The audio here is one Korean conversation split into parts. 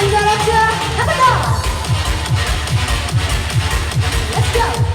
and. Let's go.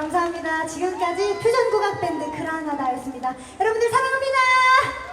감사합니다. 지금까지 퓨전 국악 밴드 그라나다였습니다. 여러분들 사랑합니다.